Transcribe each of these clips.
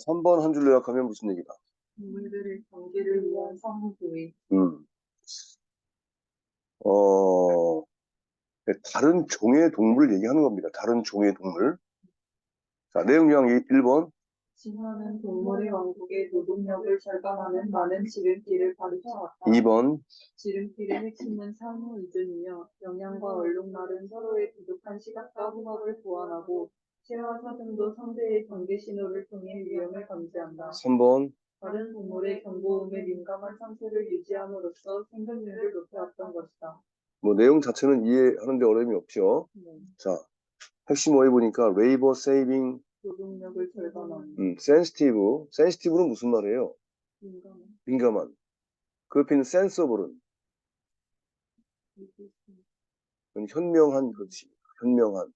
3번 한 줄로 요약하면 무슨 얘기다? 동물들의 경계를 위한 상호교회, 음. 어, 네, 다른 종의 동물을 얘기하는 겁니다. 다른 종의 동물. 자, 내용 요약 1번. 진화는 동물의 왕국의 노동력을 절감하는 많은 지름길을 가르쳐왔다. 2번. 지름길의 핵심은 상호 이전이며 영양과 얼룩말은 서로의 부족한 시각과 후각을 보완하고 새와 사슴도 상대의 경계 신호를 통해 위험을 감지한다. 3번. 다른 동물의 경고음에 민감한 상태를 유지함으로써 생존율을 높여왔던 것이다. 뭐 내용 자체는 이해하는데 어려움이 없죠. 네. 자, 핵심 어휘 보니까 레이버 세이빙, 노동력을 절감하는 음, 센시티브. 센시티브는 무슨 말이에요? 민감한 민감한. 그 옆에 있는 센서블은 현명한 그렇지. 현명한.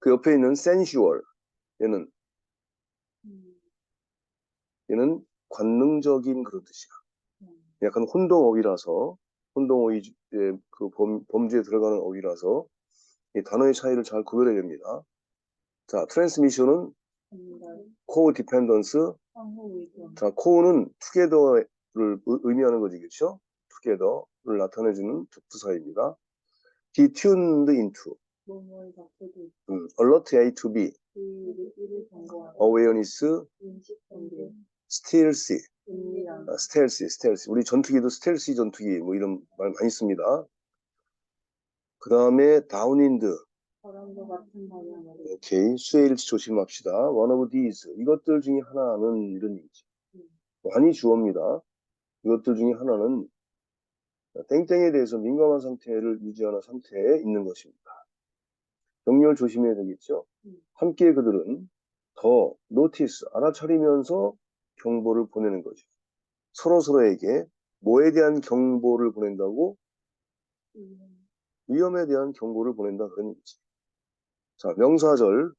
그 옆에 있는 센슈얼. 얘는 음, 얘는 관능적인 그런 뜻이야. 음. 약간 혼동 어휘라서 혼동 어휘 그 범, 범주에 들어가는 어휘라서 이 단어의 차이를 잘 구별해야 됩니다. 자, 트랜스미션은 전달, 코어 디펜던스. 상호 의존, 자, 코어는 투게더를 의- 의미하는 거지, 그렇죠? 투게더를 나타내주는 tuned into, 모 모의 작태도 음, alert A to B, 주의를 이를 경고하는 awareness, 인식 경계, stealthy, 아, stealthy, stealthy. 우리 전투기도 stealthy 전투기 뭐 이런 말 많이 씁니다. 그 다음에 downwind, 바람과 같은 방향으로 오케이. 수혜일치 조심합시다. one of these. 이것들 중에 하나는 이런 얘기죠. 많이 주어입니다. 이것들 중에 하나는 땡땡에 대해서 민감한 상태를 유지하는 상태에 있는 것입니다. 정렬 조심해야 되겠죠. 음. 함께 그들은 더 노티스, 알아차리면서 경보를 보내는 거죠. 서로 서로에게 뭐에 대한 경보를 보낸다고? 음, 위험에 대한 경고를 보낸다 그런 얘기지. 자, 명사절.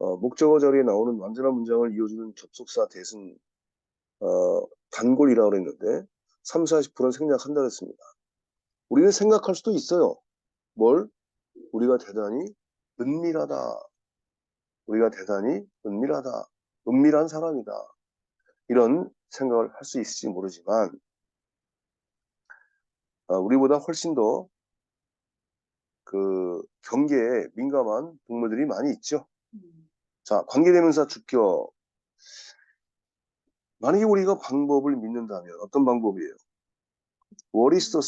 어, 목적어 자리에 나오는 완전한 문장을 이어주는 접속사 대신 어, 단골이라고 그랬는데 3, 40%는 생략한다 그랬습니다. 우리는 생각할 수도 있어요. 뭘? 우리가 대단히 은밀하다. 우리가 대단히 은밀하다. 은밀한 사람이다. 이런 생각을 할 수 있을지 모르지만 어, 우리보다 훨씬 더 그 경계에 민감한 동물들이 많이 있죠. 음, 자, 관계대명사 주격. 만약에 우리가 방법을 믿는다면 어떤 방법이에요? What is the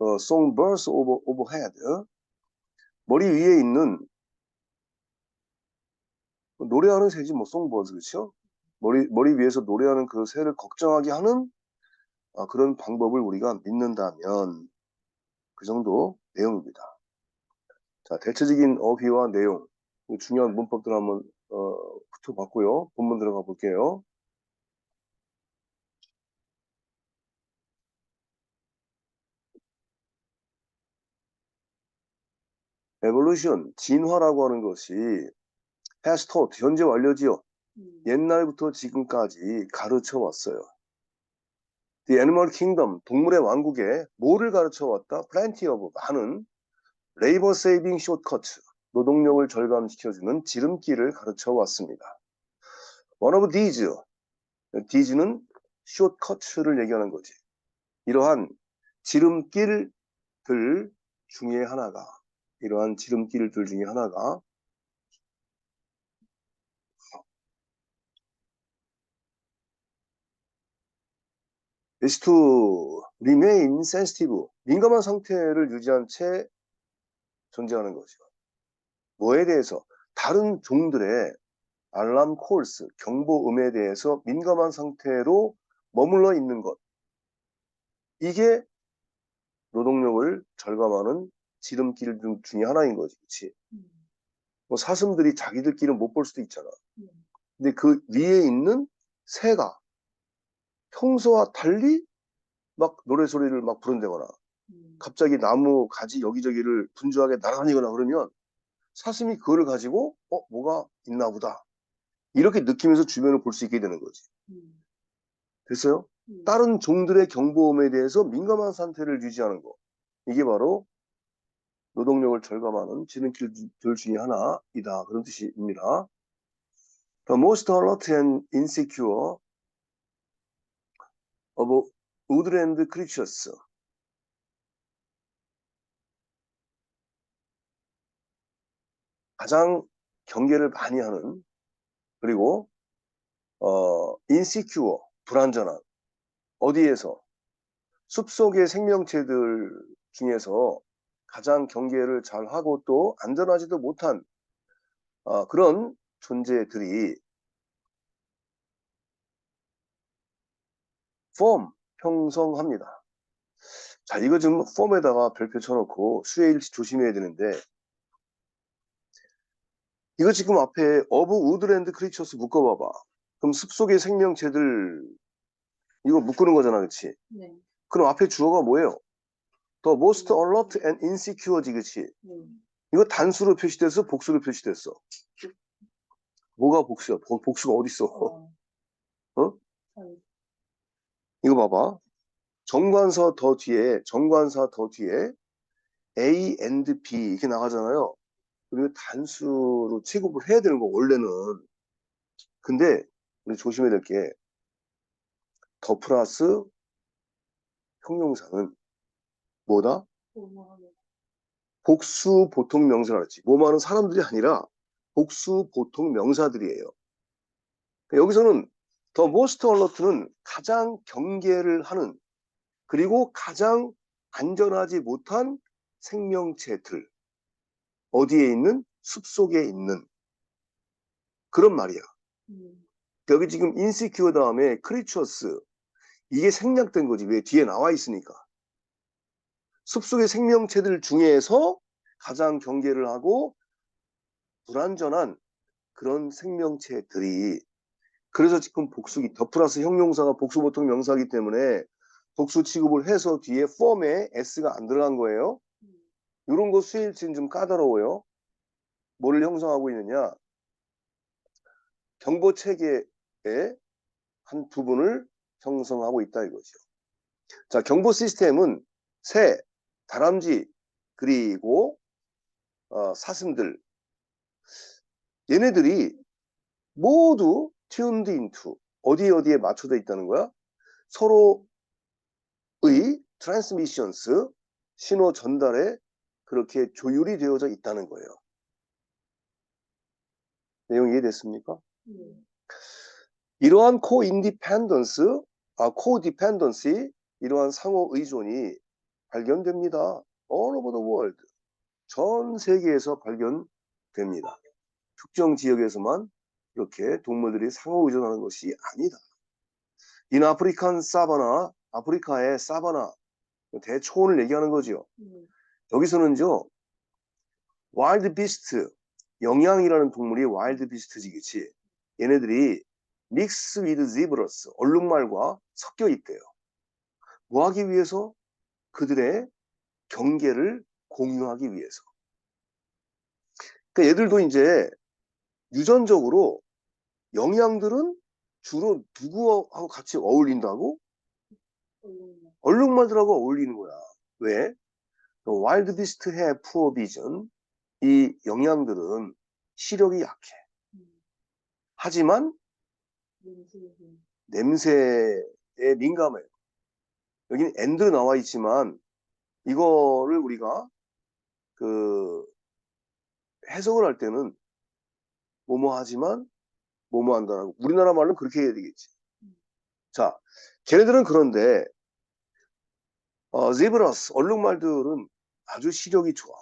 어, song birds over, overhead? 머리 위에 있는 노래하는 새지 뭐 songbirds 그렇죠? 머리 머리 위에서 노래하는 그 새를 걱정하게 하는 아, 그런 방법을 우리가 믿는다면 그 정도 내용입니다. 자, 대체적인 어휘와 내용, 이 중요한 문법들 한번 어, 붙여봤고요. 본문 들어가 볼게요. Evolution, 진화라고 하는 것이 has taught, 현재 완료지요. 음, 옛날부터 지금까지 가르쳐 왔어요. The Animal Kingdom, 동물의 왕국에 뭐를 가르쳐 왔다? Plenty of, 많은 Labor Saving Shortcuts, 노동력을 절감시켜주는 지름길을 가르쳐 왔습니다. One of these, these는 shortcuts를 얘기하는 거지. 이러한 지름길들 중에 하나가, 이러한 지름길들 중에 하나가 is to remain sensitive. 민감한 상태를 유지한 채 존재하는 거죠. 뭐에 대해서? 다른 종들의 알람 콜스, 경보음에 대해서 민감한 상태로 머물러 있는 것. 이게 노동력을 절감하는 지름길 중- 중에 하나인 거지. 그치? 음, 뭐 사슴들이 자기들끼리는 못 볼 수도 있잖아. 음. 근데 그 위에 있는 새가 평소와 달리 막 노래 소리를 막 부른다거나 음, 갑자기 나무 가지 여기저기를 분주하게 날아다니거나 그러면 사슴이 그거를 가지고 어 뭐가 있나 보다 이렇게 느끼면서 주변을 볼 수 있게 되는 거지 음, 됐어요? 음. 다른 종들의 경보음에 대해서 민감한 상태를 유지하는 거 이게 바로 노동력을 절감하는 지름길들 중에 하나이다. 그런 뜻입니다. The most alert and insecure of woodland creatures. 가장 경계를 많이 하는 그리고 어 insecure 불안전한 어디에서? 숲속의 생명체들 중에서 가장 경계를 잘 하고 또 안전하지도 못한 어, 그런 존재들이 폼 형성합니다. 자, 이거 지금 폼에다가 별표 쳐놓고 수혜일치 조심해야 되는데 이거 지금 앞에 어브 우드랜드 크리처스 묶어봐봐. 그럼 숲속의 생명체들 이거 묶는 거잖아, 그치? 네. 그럼 앞에 주어가 뭐예요? The most alert and insecure지, 그치? 네. 이거 단수로 표시됐어? 복수로 표시됐어? 뭐가 복수야? 복- 복수가 어딨어? 어. 어? 잘- 이거 봐봐. 정관사 더 뒤에, 정관사 더 뒤에 A and B 이렇게 나가잖아요. 그리고 단수로 취급을 해야 되는 거, 원래는. 근데, 우리 조심해야 될 게, 더 플러스 형용사는 뭐다? 복수 보통 명사라 그랬지. 뭐많은 사람들이 아니라 복수 보통 명사들이에요. 그러니까 여기서는 더 모스트 얼러트는 가장 경계를 하는 그리고 가장 안전하지 못한 생명체들 어디에 있는 숲속에 있는 그런 말이야. 음. 여기 지금 인시큐어 다음에 크리처스 이게 생략된 거지. 왜 뒤에 나와 있으니까. 숲속의 생명체들 중에서 가장 경계를 하고 불안전한 그런 생명체들이 그래서 지금 복수기 더 플러스 형용사가 복수 보통 명사이기 때문에 복수 취급을 해서 뒤에 form에 s가 안 들어간 거예요. 음. 이런 거 수일치는 좀 까다로워요. 뭐를 형성하고 있느냐? 경보 체계의 한 부분을 형성하고 있다 이거죠. 자, 경보 시스템은 새, 다람쥐, 그리고 어, 사슴들 얘네들이 모두 tuned into 어디 어디에 맞춰져 있다는 거야? 서로의 transmissions 신호 전달에 그렇게 조율이 되어져 있다는 거예요. 내용 이해됐습니까? 네. 이러한 co-independence, 아, co-dependency, 이러한 상호 의존이 발견됩니다. all over the world. 전 세계에서 발견됩니다. 특정 지역에서만 이렇게 동물들이 상호 의존하는 것이 아니다. 인 아프리칸 사바나, 아프리카의 사바나, 대초원을 얘기하는 거죠. 네. 여기서는요, 와일드 비스트, 영양이라는 동물이 와일드 비스트지, 그치? 얘네들이 믹스 위드 지브러스, 얼룩말과 섞여 있대요. 뭐 하기 위해서? 그들의 경계를 공유하기 위해서. 그러니까 얘들도 이제 유전적으로 영양들은 주로 누구하고 같이 어울린다고? 얼룩말들하고 어울리는 거야. 왜? 와일드 비스트 해 푸어 비전. 이 영양들은 시력이 약해. 음. 하지만 냄새에 민감해요. 여기는 엔드로 나와 있지만 이거를 우리가 그 해석을 할 때는 뭐뭐 하지만 뭐뭐 한다라고 우리나라 말로는 그렇게 해야 되겠지. 자, 걔네들은 그런데 어, 제브라스 얼룩말들은 아주 시력이 좋아.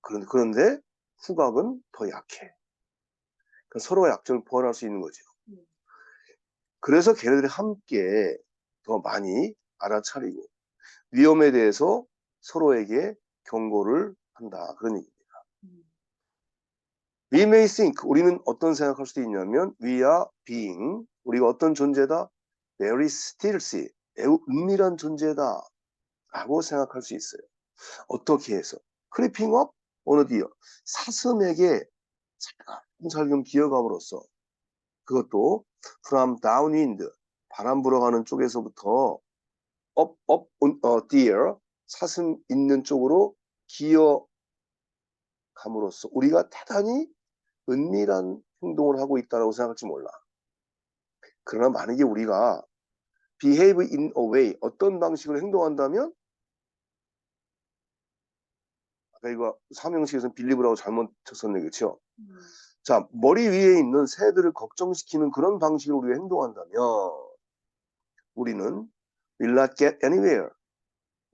그런데, 그런데 후각은 더 약해. 그러니까 서로 약점을 보완할 수 있는 거죠. 음. 그래서 걔네들이 함께 더 많이 알아차리고 위험에 대해서 서로에게 경고를 한다. 그런 얘기입니다. 음. We may think, 우리는 어떤 생각할 수도 있냐면 we are being, 우리가 어떤 존재다? very stealthy, 매우 은밀한 존재다. 라고 생각할 수 있어요. 어떻게 해서? creeping up 어느 뒤요? 사슴에게 살금살금 기어감으로써 그것도 from downwind, 바람 불어가는 쪽에서부터 up, up, 어, deer, 사슴 있는 쪽으로 기어 감으로써 우리가 대단히 은밀한 행동을 하고 있다고 생각할지 몰라. 그러나 만약에 우리가 behave in a way 어떤 방식으로 행동한다면 아까 이거 삼형식에서 believe라고 잘못 쳤었네 그렇죠? 음, 자 머리 위에 있는 새들을 걱정시키는 그런 방식으로 우리가 행동한다면 우리는 will not get anywhere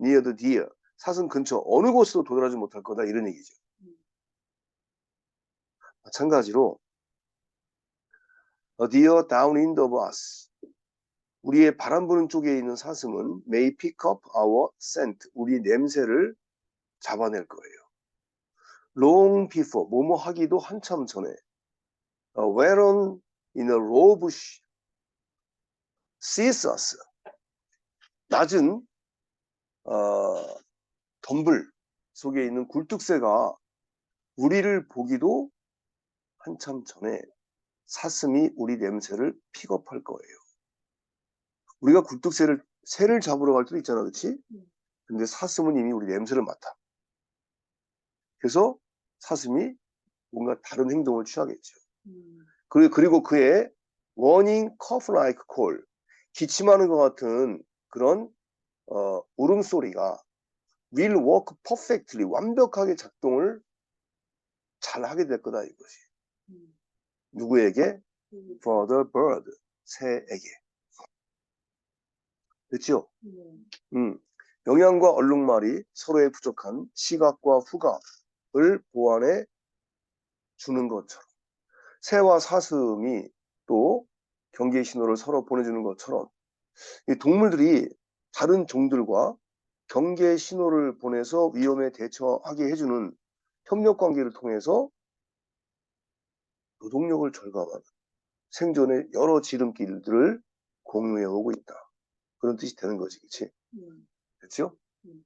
near the deer 사슴 근처 어느 곳으로 도달하지 못할 거다 이런 얘기죠. 음. 마찬가지로 a deer downwind of us 우리의 바람 부는 쪽에 있는 사슴은 may pick up our scent 우리 냄새를 잡아낼 거예요. long before 뭐뭐 하기도 한참 전에 uh, whereon in a low bush sees us 낮은 어, 덤불 속에 있는 굴뚝새가 우리를 보기도 한참 전에 사슴이 우리 냄새를 픽업할 거예요. 우리가 굴뚝새를 새를 잡으러 갈 때도 있잖아, 그렇지? 음. 근데 사슴은 이미 우리 냄새를 맡아. 그래서 사슴이 뭔가 다른 행동을 취하겠죠. 음, 그리고, 그리고 그의 warning cough-like call, 기침하는 것 같은 그런 어, 울음소리가 will work perfectly, 완벽하게 작동을 잘 하게 될 거다 이것이. 음, 누구에게? 음, For the bird, 새에게. 됐죠? 네. 음, 영양과 얼룩말이 서로의 부족한 시각과 후각을 보완해 주는 것처럼 새와 사슴이 또 경계 신호를 서로 보내주는 것처럼 이 동물들이 다른 종들과 경계 신호를 보내서 위험에 대처하게 해주는 협력 관계를 통해서 노동력을 절감하는 생존의 여러 지름길들을 공유해 오고 있다. 그런 뜻이 되는 거지, 그치? 음, 됐죠? 음.